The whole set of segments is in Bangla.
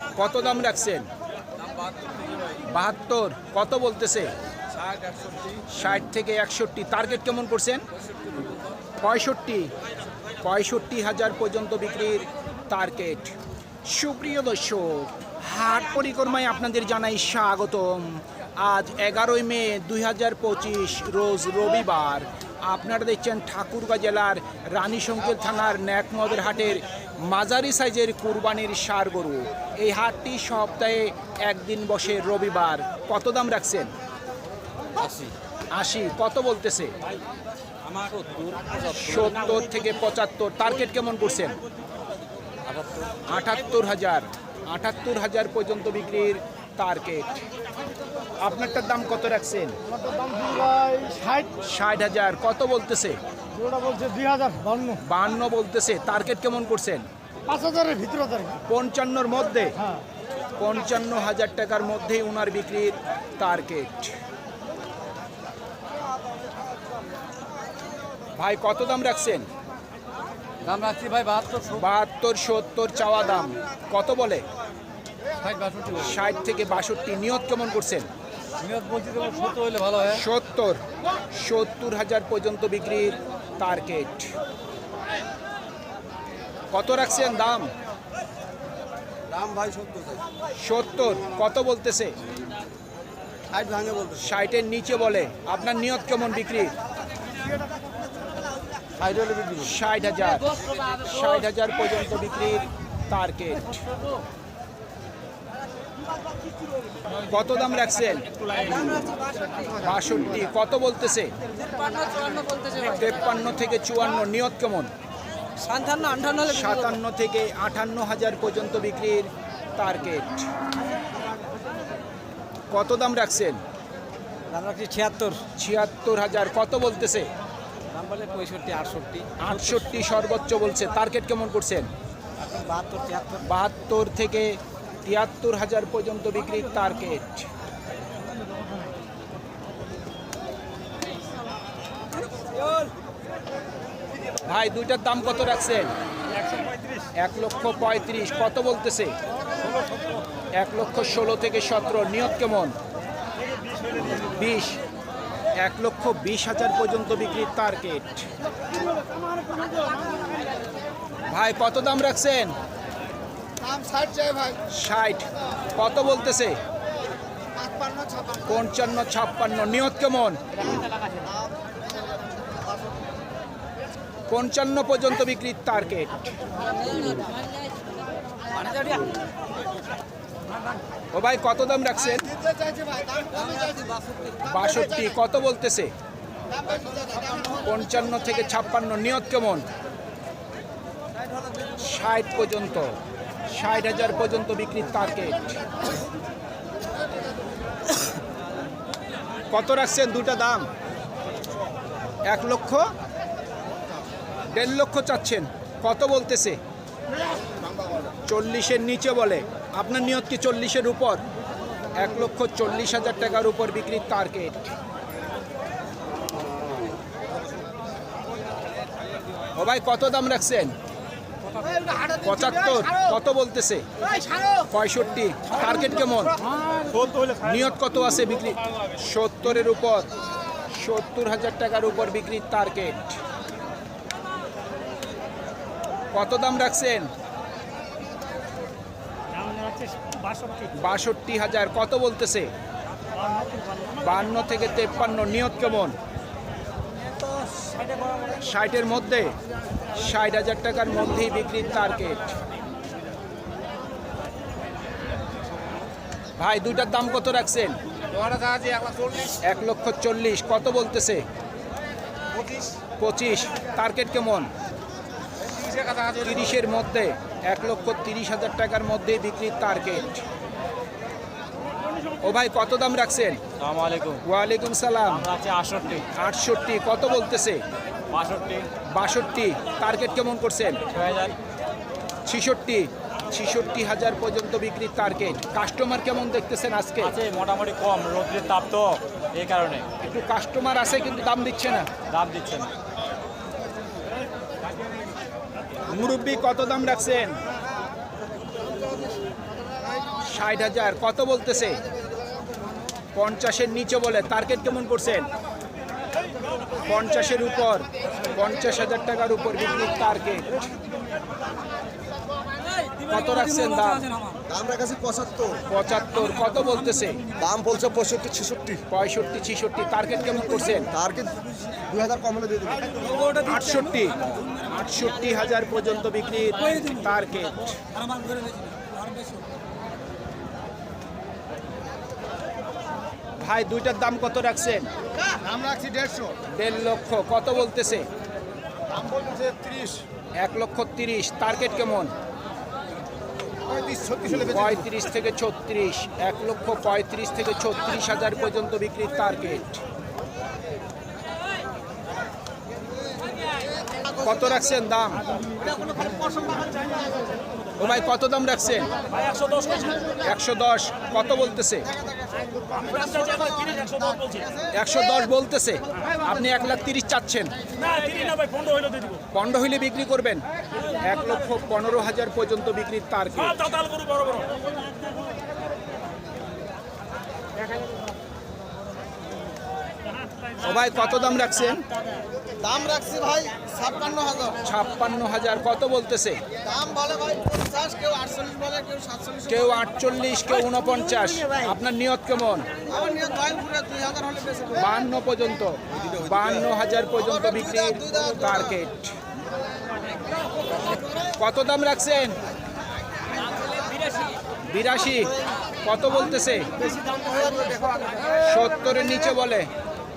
কত দাম রাখছেন? বাহাত্তর। কত বলতেছে? ষাট থেকে একষট্টি। টার্গেট কেমন করছেন? পঁয়ষট্টি। পঁয়ষট্টি হাজার পর্যন্ত বিক্রির টার্গেট সুপ্রিয় দর্শক, হাট পরিক্রমায় আপনাদের জানাই স্বাগতম। আজ এগারোই মে দুই হাজার পঁচিশ রোজ রবিবার। আপনারা দেখছেন ঠাকুরগাঁ জেলার রানী সংকেল থানার ন্যাকমদের হাটের মাঝারি সাইজের কুরবানির সার গরু। এই হাটটি সপ্তাহে একদিন বসে রবিবার। কত দাম রাখছেন? আশি। কত বলতেছে? সত্তর থেকে পঁচাত্তর। টার্গেট কেমন করছেন? আটাত্তর হাজার। আটাত্তর হাজার পর্যন্ত বিক্রির টার্গেট আপনারটার দাম কত রাখছেন? ষাট। হাজার। কত বলতেছে? দুই হাজার বান্ন। বান্ন বলতেছে। টার্গেট কেমন করছেন? পাঁচ হাজারের ভিতরে পঞ্চান্নর মধ্যে? হ্যাঁ। পঞ্চান্ন হাজার টাকার মধ্যেই ওনার বিক্রির টার্গেট। ভাই কত দাম রাখছেন? দাম রাখছি ভাই বাহাত্তর বাহাত্তর সত্তর চাওয়া দাম। কত বলে? ষাট থেকে বাষট্টি। নিয়ত কেমন করছেন? সত্তর ভালো হয়। সত্তর। সত্তর হাজার পর্যন্ত বিক্রির টার্গেট কত রাখছেন দাম? দাম ভাই সত্তর সত্তর। কত বলতেছে? ষাটের নিচে বলে। আপনার নিয়ত কেমন বিক্রি। ষাট হাজার। ষাট হাজার পর্যন্ত বিক্রির টার্গেট কত দাম রাখছেন? বাষট্টি। কত বলতেছে? তেপ্পান্ন থেকে চুয়ান্ন। নিয়ত কেমন? সাতান্ন থেকে আটান্ন হাজার পর্যন্ত বিক্রির টার্গেট কত দাম রাখছেন? দাম রাখছি ছিয়াত্তর। ছিয়াত্তর হাজার। কত বলতেছে? দাম বলে পঁয়ষট্টি আটষট্টি। আটষট্টি সর্বোচ্চ বলছে। টার্গেট কেমন করছেন? বাহাত্তর থেকে তিয়াত্তর হাজার পর্যন্ত বিক্রির টার্গেট ভাই, দুইটার দাম কত রাখছেন? এক লক্ষ পঁয়ত্রিশ, কত বলতেছে? এক লক্ষ ষোলো থেকে সতেরো, নিয়ত কেমন? বিশ। এক লক্ষ বিশ হাজার পর্যন্ত বিক্রির টার্গেট ভাই, কত দাম রাখছেন? ষাট কত বলতেছে? পঞ্চান্ন ছাপ্পান্ন। নিয়ত কেমন? পঞ্চান্ন পর্যন্ত বিক্রির টার্গেট ও ভাই কত দাম রাখছেন? বাষট্টি কত বলতেছে? পঞ্চান্ন থেকে ছাপ্পান্ন নিয়ত কেমন? ষাট পর্যন্ত। ষাট হাজার পর্যন্ত বিক্রির টার্গেট কত রাখছেন দুটা দাম? এক লক্ষ, দেড় লক্ষ চাচ্ছেন। কত বলতেছে? চল্লিশের নিচে বলে। আপনার নিয়ত কি চল্লিশের উপর? এক লক্ষ চল্লিশ হাজার টাকার উপর বিক্রির টার্গেট ও ভাই, কত দাম রাখছেন? পঁচাত্তর, কত বলতেছে? পঁয়ষট্টি টার্গেট কেমন? নিয়ত কত আছে বিক্রি? সত্তরের উপর, সত্তর হাজার টাকার উপর বিক্রির টার্গেট কত দাম রাখছেন? বাষট্টি হাজার, কত বলতেছে? বান্ন থেকে তেপ্পান্ন, নিয়ত কেমন? ষাটের মধ্যে? ষাট হাজার টাকার মধ্যেই বিক্রির টার্গেট ভাই দুইটার দাম কত রাখছেন? এক লক্ষ চল্লিশ। কত বলতেছে? পঁচিশ। টার্গেট কেমন? তিরিশের মধ্যে। এক লক্ষ তিরিশ হাজার টাকার মধ্যে বিক্রির টার্গেট ও ভাই কত দাম রাখছেন? ওয়ালাইকুম সালাম। আটষট্টি। আটষট্টি। কত বলতেছে? বাষট্টি। বাষট্টি। টার্গেট কেমন করছেন? ছিষট্টি। ছিষট্টি হাজার পর্যন্ত বিক্রির টার্গেট কাস্টমার কেমন দেখতেছেন আজকে? মোটামুটি কম। রোদ্রের তাপ তো এই কারণে। একটু কাস্টমার আছে কিন্তু দাম দিচ্ছে না। দাম দিচ্ছে না। মুরব্বী কত দাম রাখছেন? ষাট হাজার। কত বলতেছে? পঞ্চাশের নিচে বলে। টার্গেট কেমন করছেন? পঞ্চাশের উপর। পঞ্চাশ হাজার টাকার উপর বিক্রির টার্গেট কত রাখছেন দাম? দাম রাখাছি পঁচাত্তর। পঁচাত্তর কত বলতেছে? দাম বলছে পঁয়ষট্টি ছেষট্টি। পঁয়ষট্টি ছিষট্টি টার্গেট কেমন করছেন? টার্গেট দুই হাজার দিয়ে আটষট্টি আটষট্টি হাজার পর্যন্ত বিক্রির টার্গেট ভাই দুইটার দাম কত রাখছেন? দাম রাখছি দেড়শো। দেড় লক্ষ কত বলতেছে? এক লক্ষ তিরিশ। টার্গেট কেমন? পঁয়ত্রিশ থেকে ছত্রিশ। এক লক্ষ পঁয়ত্রিশ থেকে ছত্রিশ হাজার পর্যন্ত বিক্রির টার্গেট কত রাখছেন দাম? ও ভাই কত দাম রাখছেন একশো দশ কত বলতেছে? একশো দশ বলতেছে। আপনি এক লাখ তিরিশ চাচ্ছেন। পনেরো হইলে বিক্রি করবেন। এক লক্ষ পনেরো হাজার পর্যন্ত বিক্রির টার্গেট ভাই কত দাম রাখছেন দাম রাখছি ভাই ছাপ্পান্ন হাজার। ছাপ্পান্ন হাজার কত বলতেছে? দাম বলে ভাই পঞ্চাশ কেউ আটচল্লিশ বলে কেউ সাতচল্লিশ কেউ আটচল্লিশ কেউ উনপঞ্চাশ আপনার নিয়ত কেমন? আমার নিয়ে ভাই পুরো দুই হাজার হলে বেশি বান্ন পর্যন্ত। বান্ন হাজার পর্যন্ত বিক্রি টার্গেট। কত দাম রাখছেন? বিরাশি। কত বলতেছে? সত্তরের নিচে বলে।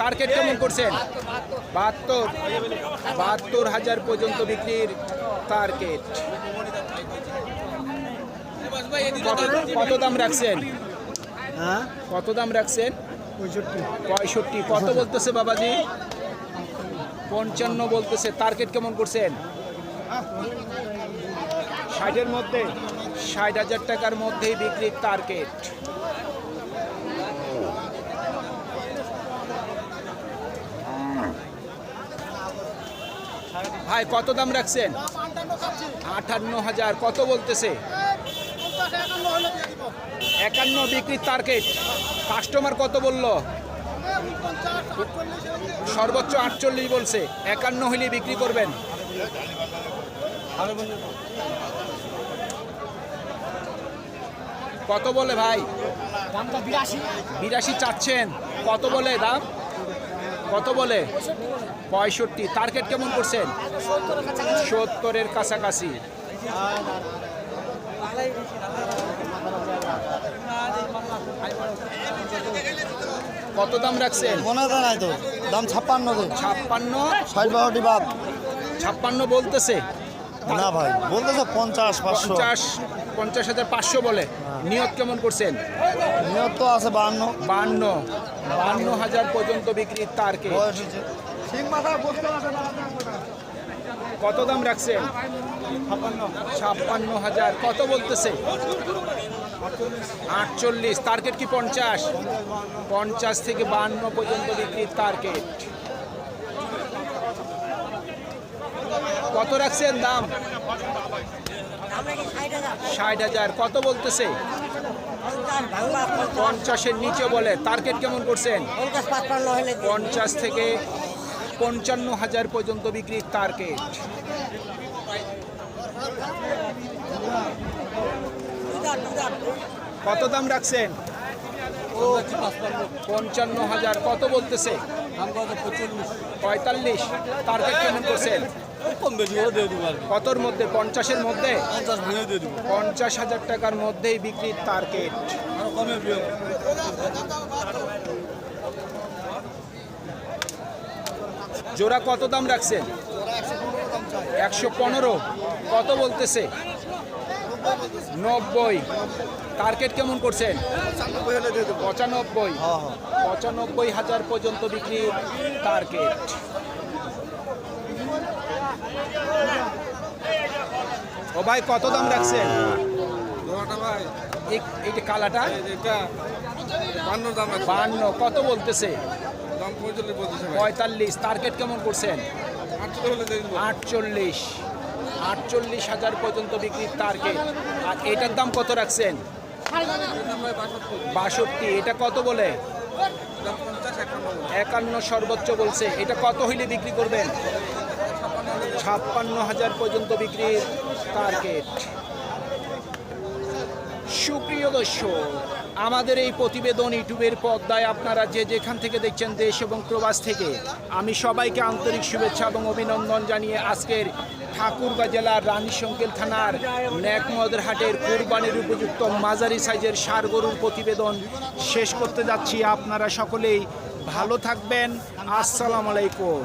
টার্গেট কেমন করছেন? বাহাত্তর। বাহাত্তর হাজার পর্যন্ত বিক্রির টার্গেট কত কত দাম রাখছেন? হ্যাঁ? কত দাম রাখছেন? পঁয়ষট্টি। পঁয়ষট্টি। কত বলতেছে বাবাজি? পঞ্চান্ন বলতেছে। টার্গেট কেমন করছেন? ষাটের মধ্যে। ষাট হাজার টাকার মধ্যেই বিক্রির টার্গেট ভাই কত দাম রাখছেন? আটান্ন হাজার কত বলতেছে? একান্ন বিক্রির টার্গেট কাস্টমার কত বলল? সর্বোচ্চ আটচল্লিশ বলছে। একান্ন হইলে বিক্রি করবেন। কত বলে ভাই? বিরাশি চাচ্ছেন। কত বলে দাম? কত বলে? পঁয়ষট্টি। টার্গেট কেমন করছেন? সত্তরের কাছাকাছি। কত দাম রাখছেন? পনেরো নাই তো। দাম ছাপ্পান্ন ছাপ্পান্ন? ষাট বারোটি বাদ। ছাপ্পান্ন বলতেছে? না ভাই বলতেছে পঞ্চাশ পঞ্চাশ পঞ্চাশ হাজার পাঁচশো বলে। নিয়ত কেমন করছেন? তো আছে বাহান্ন বান্ন। বান্ন হাজার পর্যন্ত বিক্রির টার্গেট বয়স কত দাম রাখছেন ছাপ্পান্ন। হাজার। কত বলতেছে? আটচল্লিশ। টার্গেট কি পঞ্চাশ? পঞ্চাশ থেকে বান্ন পর্যন্ত বিক্রির টার্গেট কত রাখছেন দাম? ষাট হাজার। কত বলতেছে? পঞ্চাশের নিচে বলে টার্গেট কেমন করছেন? পঞ্চাশ থেকে পঞ্চান্ন হাজার পর্যন্ত বিক্রির টার্গেট কত দাম রাখছেন? পঞ্চান্ন হাজার কত বলতেছে? পঁয়তাল্লিশ। টার্গেট কেমন করছেন? কতর মধ্যে? পঞ্চাশের মধ্যে? পঞ্চাশ হাজার টাকার মধ্যেই বিক্রির টার্গেট জোড়া কত দাম রাখছেন? একশো পনেরো। কত বলতেছে? নব্বই। টার্গেট কেমন করছেন? পঁচানব্বই পঁচানব্বই। হাজার পর্যন্ত বিক্রি টার্গেট ও ভাই কত দাম রাখছেন? ভাই এই- এই কালাটা বান্ন কত বলতেছে? পঁয়তাল্লিশ টার্গেট কেমন করছেন? আটচল্লিশ আটচল্লিশ হাজার পর্যন্ত বিক্রির টার্গেট। আর এটার দাম কত রাখছেন? বাষট্টি এটা কত বলে? একান্ন সর্বোচ্চ বলছে। এটা কত হইলে বিক্রি করবেন? ছাপ্পান্ন হাজার পর্যন্ত বিক্রির টার্গেট। সুপ্রিয় দর্শক, আমাদের এই প্রতিবেদন ইউটিউবের পর্দায় আপনারা যে যেখান থেকে দেখছেন দেশ এবং প্রবাস থেকে, আমি সবাইকে আন্তরিক শুভেচ্ছা এবং অভিনন্দন জানিয়ে আজকের ঠাকুরগাঁ জেলার রানীশঙ্কেল থানার ন্যাকমদের হাটের কুরবানির উপযুক্ত মাঝারি সাইজের গরুর প্রতিবেদন শেষ করতে যাচ্ছি। আপনারা সকলেই ভালো থাকবেন। আসসালামু আলাইকুম।